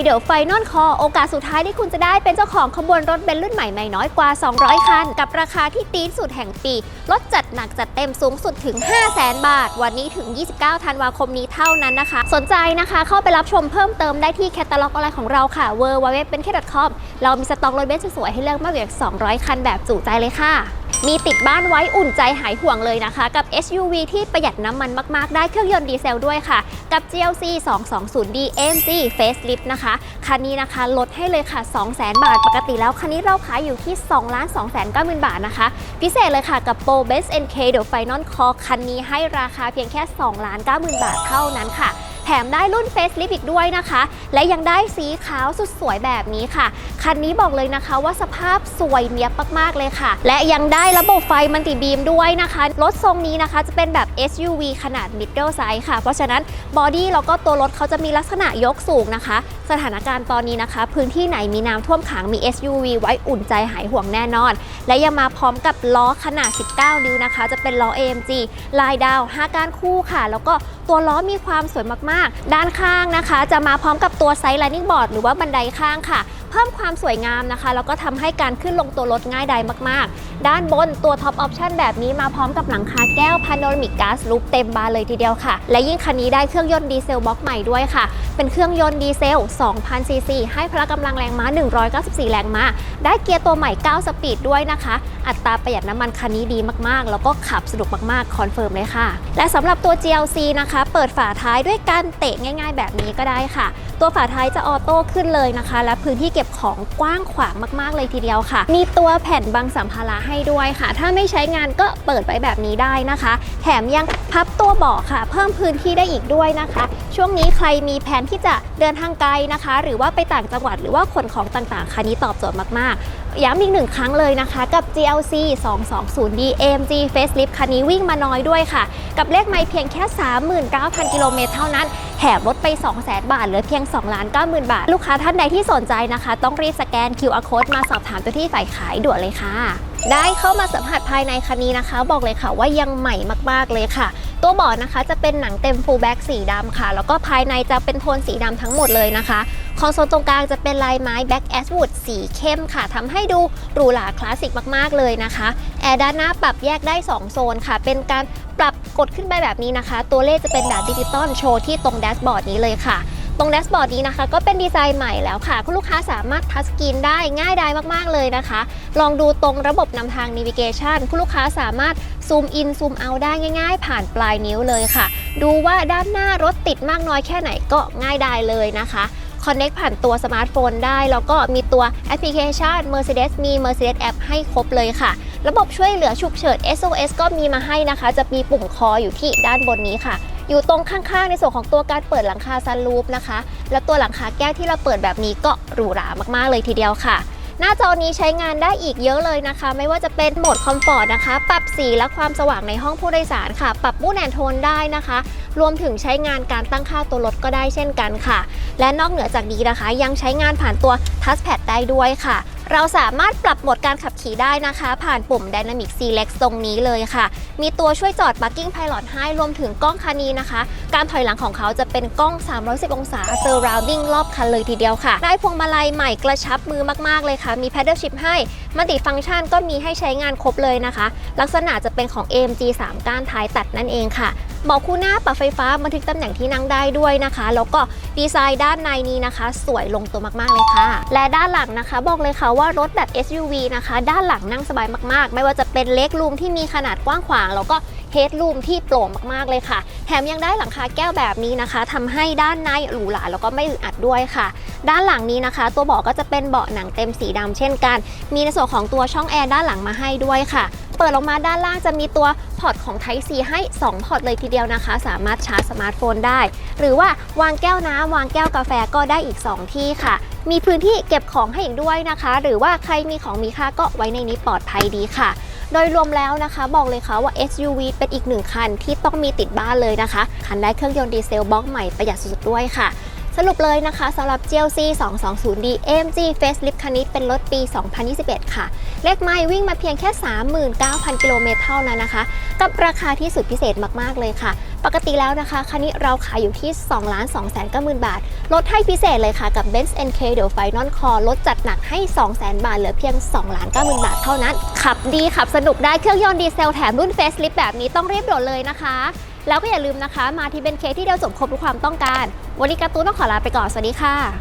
NK The Final Call โอกาสสุดท้ายที่คุณจะได้เป็นเจ้าของขบวนรถเบนซ์รุ่นใหม่ไม่น้อยกว่า 200 คัน กับราคาที่ตีนสุดแห่งปี ลดจัดหนักจัดเต็มสูงสุดถึง 500,000บาท วันนี้ถึง 29 ธันวาคมนี้เท่านั้นนะคะ สนใจนะคะเข้าไปรับชมเพิ่มเติมได้ที่แคตตาล็อกออนไลน์ของเราค่ะ w w w b e n k c o m เรามีสต็อกรถเบนซ์สวยๆให้เลือกมากกว่า200 คันแบบจุใจเลยค่ะ มีติดบ้านไว้อุ่นใจหายห่วงเลยนะคะ กับ SUV ที่ประหยัดน้ำมันมาก ๆ ได้เครื่องยนต์ดีเซลด้วยค่ะ กับ GLC 220D AMG Facelift นะคะ คันนี้นะคะลดให้เลยค่ะ 200,000 บาท ปกติแล้วคันนี้เราขายอยู่ที่ 2 2 9 0 0 0 0บาทนะคะ พิเศษเลยค่ะกับ Pro Best NK The Final Call คันนี้ให้ราคาเพียงแค่ 2 9 0 0 0 0 บาทเท่านั้นค่ะ ถมได้รุ่น Facelift อีกด้วยนะคะ และยังได้สีขาวสุดสวยแบบนี้ค่ะ คันนี้บอกเลยนะคะว่าสภาพสวยเนียบมากๆเลยค่ะ และยังได้ระบบไฟมันติบีมด้วยนะคะ รถทรงนี้นะคะจะเป็นแบบ SUV ขนาด middle size ค่ะ เพราะฉะนั้นบอดี้แล้วก็ตัวรถเขาจะมีลักษณะยกสูงนะคะ สถานการณ์ตอนนี้นะคะ พื้นที่ไหนมีน้ำท่วมขังมี SUV ไว้อุ่นใจหายห่วงแน่นอน และยังมาพร้อมกับล้อขนาด 19 นิ้วนะคะ จะเป็นล้อ AMG ลายดาว 5 ก้านคู่ค่ะ แล้วก็ตัวล้อมีความสวยมากๆด้านข้างนะคะ จะมาพร้อมกับตัวไซส์ไลนิ่งบอร์ดหรือว่าบันไดข้างค่ะ เพิ่มความสวยงามนะคะ แล้วก็ทำให้การขึ้นลงตัวรถง่ายดายมาก ๆ ด้านบนตัวท็อปออปชันแบบนี้มาพร้อมกับหลังคาแก้วพาโนรามิกก๊าซลูปเต็มบานเลยทีเดียวค่ะ และยิ่งคันนี้ได้เครื่องยนต์ดีเซลบล็อกใหม่ด้วยค่ะ เป็นเครื่องยนต์ดีเซล 2,000 ซีซี ให้พละกำลังแรงม้า 194 แรงม้า ได้เกียร์ตัวใหม่ 9 สปีดด้วยนะคะ อัตราประหยัดน้ำมันคันนี้ดีมากๆ แล้วก็ขับสนุกมากๆ คอนเฟิร์มเลยค่ะ และสำหรับตัว GLC นะคะ เปิดฝาท้ายด้วยการเตะง่าย ๆ แบบนี้ก็ได้ค่ะ ตัวฝาท้ายจะออโต้ขึ้นเลยนะคะ และพื้นที่เก็บของกว้างขวางมาก ๆ เลยทีเดียวค่ะ มีตัวแผ่นบังสัมภาระให้ด้วยค่ะ ถ้าไม่ใช้งานก็เปิดไว้แบบนี้ได้นะคะ แถมยังพับตัวเบาะค่ะ เพิ่มพื้นที่ได้อีกด้วยนะคะ ช่วงนี้ใครมีแผนที่จะเดินทางไกลนะคะ หรือว่าไปต่างจังหวัดหรือว่าขนของต่างๆ คันนี้ตอบโจทย์มากๆ ย้ำอีกหนึ่งครั้งเลยนะคะ กับ GLC 220D AMG Facelift คันนี้วิ่งมาน้อยด้วยค่ะ กับเลขไม่เพียงแค่ 39,000 กิโลเมตรเท่านั้นแถมลดไป 200,000 บาทเหลือเพียง2 90,000 บาท ลูกค้าท่านใดที่สนใจนะคะ ต้องรีบสแกน QR code มาสอบถามตัวที่ฝ่ายขายด่วนเลยค่ะ ได้เข้ามาสัมผัสภายในคันนี้นะคะ บอกเลยค่ะว่ายังใหม่มากๆเลยค่ะ ตัวเบาะนะคะจะเป็นหนังเต็ม full back สีดำค่ะ แล้วก็ภายในจะเป็นโทนสีดำทั้งหมดเลยนะคะคอนโซลตรงกลางจะเป็นลายไม้ Black Ashwood สีเข้มค่ะทำให้ดูหรูหราคลาสสิกมากๆเลยนะคะแอร์ด้านหน้าปรับแยกได้ 2 โซนค่ะ เป็นการปรับกดขึ้นไปแบบนี้นะคะ ตัวเลขจะเป็นแบบดิจิตอลโชว์ที่ตรงแดชบอร์ดนี้เลยค่ะ ตรงแดชบอร์ดนี้นะคะ ก็เป็นดีไซน์ใหม่แล้วค่ะ คุณลูกค้าสามารถทัชสกรีนได้ง่ายดายมากๆเลยนะคะ ลองดูตรงระบบนำทาง Navigation คุณลูกค้าสามารถซูมอินซูมเอาได้ง่าย ๆ ผ่านปลายนิ้วเลยค่ะ ดูว่าด้านหน้ารถติดมากน้อยแค่ไหนก็ง่ายดายเลยนะคะ Connect ผ่านตัวสมาร์ทโฟนได้ แล้วก็มีตัวแอปพลิเคชัน Mercedes มี Mercedes App ให้ครบเลยค่ะ ระบบช่วยเหลือฉุกเฉิน SOS ก็มีมาให้นะคะ จะมีปุ่มคออยู่ที่ด้านบนนี้ค่ะ อยู่ตรงข้างๆ ในส่วนของตัวการเปิดหลังคาซันรูฟนะคะ และตัวหลังคาแก้วที่เราเปิดแบบนี้ก็หรูหรามากๆเลยทีเดียวค่ะ หน้าจอนี้ใช้งานได้อีกเยอะเลยนะคะ ไม่ว่าจะเป็นโหมดคอมฟอร์ตนะคะ ปรับสีและความสว่างในห้องผู้โดยสารค่ะ ปรับมูดแอนโทนได้นะคะ รวมถึงใช้งานการตั้งค่าตัวรถก็ได้เช่นกันค่ะ และนอกเหนือจากนี้นะคะ ยังใช้งานผ่านตัวทัชแพดได้ด้วยค่ะ เราสามารถปรับโหมดการขับขี่ได้นะคะ ผ่านปุ่ม Dynamic Select ตรงนี้เลยค่ะ มีตัวช่วยจอด Parking Pilot ให้รวมถึงกล้องคันนี้นะคะ การถอยหลังของเขาจะเป็นกล้อง 310 องศา Surrounding รอบคันเลยทีเดียวค่ะ ได้พวงมาลัยใหม่กระชับมือมากๆเลยค่ะ มี Paddle Shift ให้มัลติฟังก์ชันก็มีให้ใช้งานครบเลยนะคะ ลักษณะจะเป็นของ AMG 3 ก้านท้ายตัดนั่นเองค่ะเบาะคู่หน้าปรับไฟฟ้าบันทึกตำแหน่งที่นั่งได้ด้วยนะคะ แล้วก็ดีไซน์ด้านในนี้นะคะ สวยลงตัวมากๆเลยค่ะ และด้านหลังนะคะ บอกเลยค่ะว่ารถแบบ SUV นะคะ ด้านหลังนั่งสบายมากๆ ไม่ว่าจะเป็นเล็กรูมที่มีขนาดกว้างขวาง แล้วก็เฮดรูมที่โปร่งมากๆเลยค่ะ แถมยังได้หลังคาแก้วแบบนี้นะคะทำให้ด้านในหรูหราแล้วก็ไม่อึดอัดด้วยค่ะ ด้านหลังนี้นะคะ ตัวเบาะก็จะเป็นเบาะหนังเต็มสีดำเช่นกัน มีในส่วนของตัวช่องแอร์ด้านหลังมาให้ด้วยค่ะ เปิดออกมาด้านล่างจะมีตัวพอร์ตของ Type C ให้ 2 พอร์ตเลยทีเดียวนะคะ สามารถชาร์จสมาร์ทโฟนได้ หรือว่าวางแก้วน้ำวางแก้วกาแฟก็ได้อีก 2 ที่ค่ะ มีพื้นที่เก็บของให้อีกด้วยนะคะ หรือว่าใครมีของมีค่าก็ไว้ในนี้ปลอดภัยดีค่ะ โดยรวมแล้วนะคะบอกเลยค่ะว่า SUV เป็นอีกหนึ่งคันที่ต้องมีติดบ้านเลยนะคะ คันได้เครื่องยนต์ดีเซลบล็อกใหม่ประหยัดสุดๆด้วยค่ะ สรุปเลยนะคะสำหรับ GLC 220D AMG Facelift คันนี้เป็นรถปี 2021 ค่ะ เลขไม่วิ่งมาเพียงแค่ 39,000 กิโลเมตรเท่านั้นนะคะ กับราคาที่สุดพิเศษมากๆเลยค่ะ ปกติแล้วนะคะ คันนี้เราขายอยู่ที่2 2 9 0 0 0 0 บาท ลดให้พิเศษเลยค่ะกับ Benz NK เดี๋ยว Final Core ลดจัดหนักให้ 200,000บาท เหลือเพียง2 9 0 0 0 0 บาทเท่านั้น ขับดีขับสนุกได้เครื่องยนต์ดีเซลแถมรุ่น Facelift แบบนี้ต้องรีบโดดเลยนะคะ แล้วก็อย่าลืมนะคะ มาที่เบนเคที่เดียวจบครบทุกความต้องการ วันนี้การ์ตูนต้องขอลาไปก่อน สวัสดีค่ะ